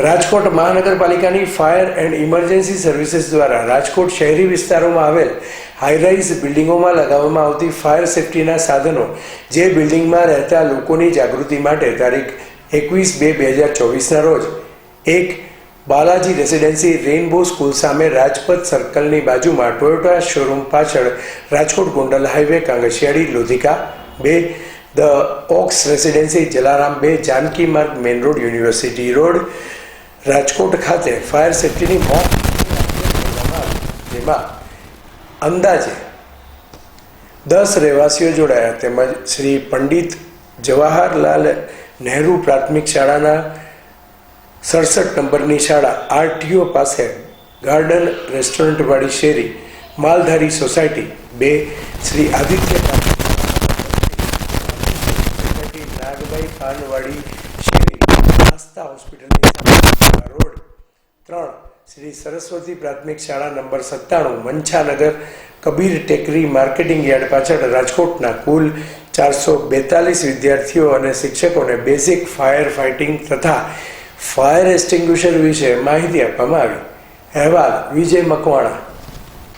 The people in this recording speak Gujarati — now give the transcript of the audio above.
રાજકોટ મહાનગરપાલિકાની ફાયર એન્ડ ઇમરજન્સી સર્વિસીસ દ્વારા રાજકોટ શહેરી વિસ્તારોમાં આવેલ હાઈરાઇઝ બિલ્ડિંગોમાં લગાવવામાં આવતી ફાયર સેફટીના સાધનો જે બિલ્ડિંગમાં રહેતા લોકોની જાગૃતિ માટે તારીખ એકવીસ બે બે હજાર ચોવીસના રોજ એક બાલાજી રેસિડેન્સી રેઇનબો સ્કૂલ સામે રાજપથ સર્કલની બાજુમાં ટોયોટા શોરૂમ પાછળ રાજકોટ ગોંડલ હાઈવે, કાંગશિયાળી, લોધિકા બે, ધ ઓક્સ રેસિડેન્સી, જલારામ બે, Janki Marg main road, university road Rajkot ખાતે ફાયર સેફટીની મોક જેમાં અંદાજે દસ રહેવાસીઓ જોડાયા. તેમજ શ્રી પંડિત જવાહરલાલ નહેરુ પ્રાથમિક શાળાના સડસઠ નંબરની શાળા આરટીઓ પાસે ગાર્ડન રેસ્ટોરન્ટવાળી શેરી માલધારી સોસાયટી બે શ્રી આદિત્ય નાગભાઈ પાનવાડી શેરી આસ્થા હોસ્પિટલની ત્રણ. શ્રી સરસ્વતી પ્રાથમિક શાળા નંબર સત્તાણું મંછાનગર કબીર ટેકરી માર્કેટિંગ યાર્ડ પાછળ રાજકોટના કુલ ચારસો બેતાલીસ વિદ્યાર્થીઓ અને શિક્ષકોને બેઝિક ફાયર ફાઇટિંગ તથા ફાયર એક્સ્ટિંગ્વિશર વિશે માહિતી આપવામાં આવી. અહેવાલ, વિજય મકવાણા.